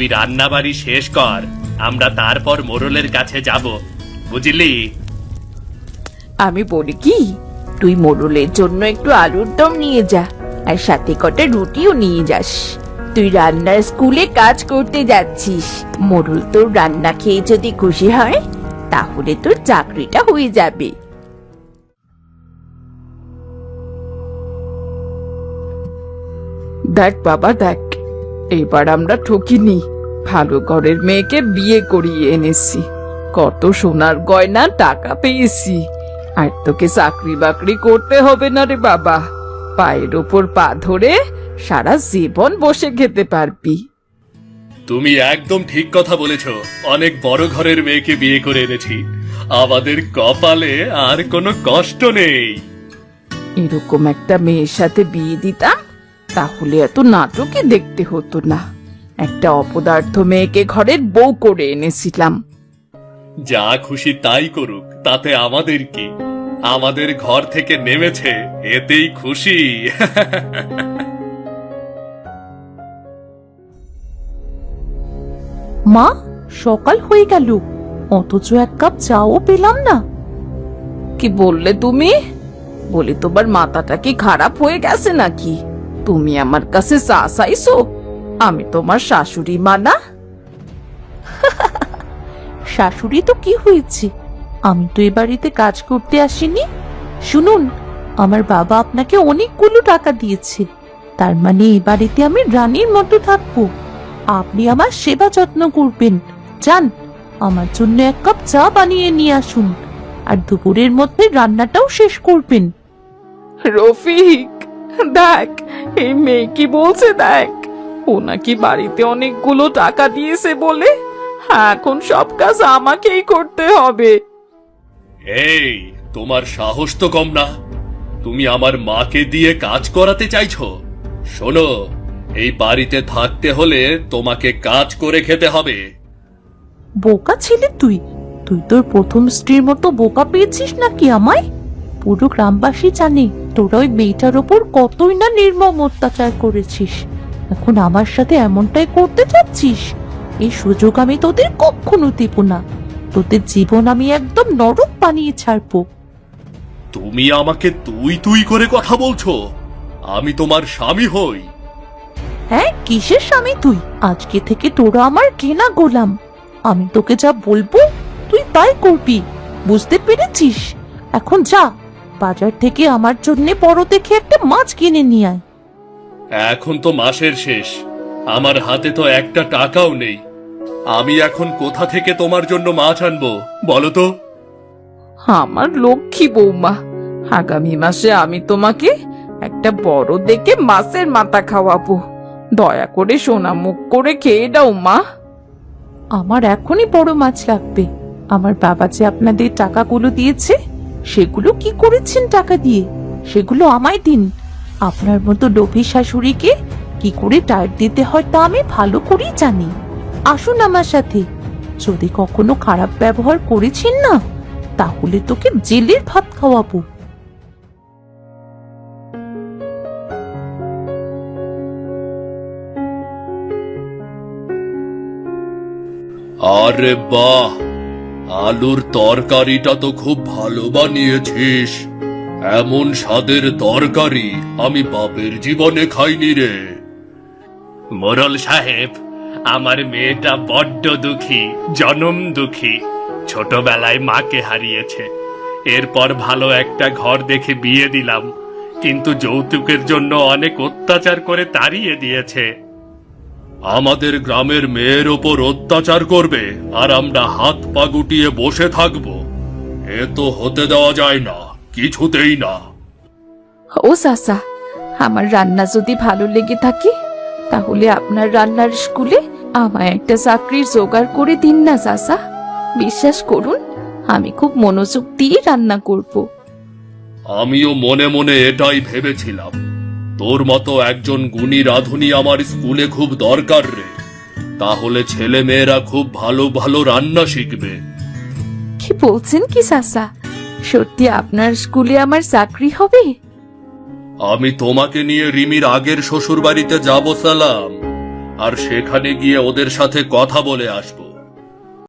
তুই রান্না বাড়ি শেষ কর, আমরা তারপর মোরলের কাছে যাব, বুঝলি? আমি বলি কি, তুই মোড়লের জন্য একটু আলুর দম নিয়ে যা, আর সাথে কটা রুটিও নিয়ে যাস। তুই রান্নার স্কুলে কাজ করতে যাচ্ছিস মোড়ল তোর রান্না খেয়ে যদি খুশি হয়, তাহলে তোর চাকরিটা হয়ে যাবে। দেখ বাবা, দেখ। এবার আমরা ঠকিনি। ভালো ঘরের মেয়েকে বিয়ে করিয়ে এনেছি। কত সোনার গয়না টাকা পেয়েছি। আর তোকে চাকরি বাকরি করতে হবে না রে বাবা। পায়ের ওপর পা ধরে সারা জীবন বসে খেতে পারবি। তুমি একদম ঠিক কথা বলেছ। অনেক বড় ঘরের মেয়েকে বিয়ে করে এনেছি। আমাদের কপালে আর কোনো কষ্ট নেই। এরকম একটা মেয়ের সাথে বিয়ে দিতাম তাহলে এত নাটকে দেখতে হতো না। একটা অপদার্থ মেয়েকে ঘরের বউ করে এনেছিলাম। যা খুশি তাই করুক তাতে আমাদের কি? আমাদের ঘর থেকে নেমেছে এতেই খুশি। মা সকাল হয়ে গেল। অথচ এক কাপ চাও পেলাম না। কি বললে তুমি? বলি তোমার মাথাটা কি খারাপ হয়ে গেছে নাকি? তুমি আমার কাছে চা চাইছো? আমি তোমার শাশুড়ি মা না? শাশুড়ি তো কি হয়েছে? আমি তো এ বাড়িতে কাজ করতে আসিনি। শুনুন আমার বাবা আপনাকে অনেকগুলো টাকা দিয়েছে। তার মানে এই বাড়িতে আমি রানীর মতো থাকব। আপনি আমার সেবা যত্ন করবেন। যান আমার জন্য এক কাপ চা বানিয়ে নিয়ে আসুন। আর দুপুরের মধ্যে রান্নাটাও শেষ করবেন। রফিক দেখ এই মেয়ে কি বলছে দেখ? ও নাকি বাড়িতে অনেকগুলো টাকা দিয়েছে বলে? এখন সব কাজ আমাকেই করতে হবে। এই তোমার সাহস তো কম না। তুমি আমার মাকে দিয়ে কাজ করাতে চাইছো? শোনো এই বাড়িতে থাকতে হলে তোমাকে কাজ করে খেতে হবে। বোকা ছেলে তুই। তুই তোর প্রথম স্ত্রীর মতো বোকা পেয়েছিস নাকি আমায়? পুরো গ্রামবাসী জানে তোরা ওই মেয়েটার ওপর কতই না নির্মম অত্যাচার করেছিস। এখন আমার সাথে এমনটাই করতে চাচ্ছিস? এই সুযোগ আমি তোদের কখনো দেব না। তোদের জীবন আমি একদম নরক বানিয়ে ছাড়বো। তুমি আমাকে তুই তুই করে কথা বলছো। আমি তোমার স্বামী হই। হ্যাঁ কিসের স্বামী তুই? আজকে থেকে তোরা আমার কেনা গোলাম। আমি তোকে যা বলব তুই তাই করবি। বুঝতে পেরেছিস? এখন যা। বাজার থেকে আমার জন্য বড় দেখে একটা মাছ কিনে নিয়ে আয়। এখন তো মাসের শেষ। আমার হাতে তো একটা টাকাও নেই। আমি এখন কোথা থেকে তোমার জন্য মাছ আনব বলো তো? আমার লক্ষ্মী বৌমা আগামী মাসে আমি তোমাকে একটা বড় দেখে মাছের মাথা খাওয়াবো। দয়া করে সোনা মুখ করে খেয়ে দাও মা। আমার এখনই বড় মাছ লাগবে। আমার বাবা যে আপনাদের টাকাগুলো দিয়েছে সেগুলো কি করেছেন টাকা দিয়ে? সেগুলো আমায় দিন। আপনার মতো লোভী শাশুড়িকে কি করে টায়ার দিতে হয় তা আমি ভালো করেই জানি। আসুন আমার সাথে। যদি কখনো খারাপ ব্যবহার করেছেন না, তাহলে তোকে জেলের ভাত খাওয়াবো। আরে বাহ! আলুর তরকারিটা তো খুব ভালো বানিয়েছিস। এমন স্বাদের তরকারি আমি বাপের জীবনে খাইনি রে। মোরল সাহেব, আমার মেয়েটা বড্ড দুঃখী, জনম দুঃখী। ছোটবেলায় মাকে হারিয়েছে। এরপর ভালো একটা ঘর দেখে বিয়ে দিলাম। কিন্তু যৌতুকের জন্য অনেক অত্যাচার করে তাড়িয়ে দিয়েছে। আমাদের গ্রামের মেয়ের ওপর অত্যাচার করবে আর আমরা হাত পা গুটিয়ে বসে থাকব। এ তো হতে দেওয়া যায় না কিছুতেই না। ও সাসা আমার রান্না যদি ভালো লেগে থাকে তাহলে আপনার রান্নার স্কুলে আমায় একটা চাকরির জোগাড় করে দিন না সাসা বিশ্বাস করুন আমি খুব মনোযোগ দিয়ে রান্না করব। আমিও মনে মনে এটাই ভেবেছিলাম। তোর মতো একজন গুণী রাধুনী আমার স্কুলে খুব দরকার রে। তাহলে ছেলে মেয়েরা খুব ভালো ভালো রান্না শিখবে। কি বলছেন কি সাসা? সত্যি আপনার স্কুলে আমার চাকরি হবে? আমি তোমাকে নিয়ে রিমির আগের শ্বশুর বাড়িতে যাব সালাম আর সেখানে গিয়ে ওদের সাথে কথা বলে আসব।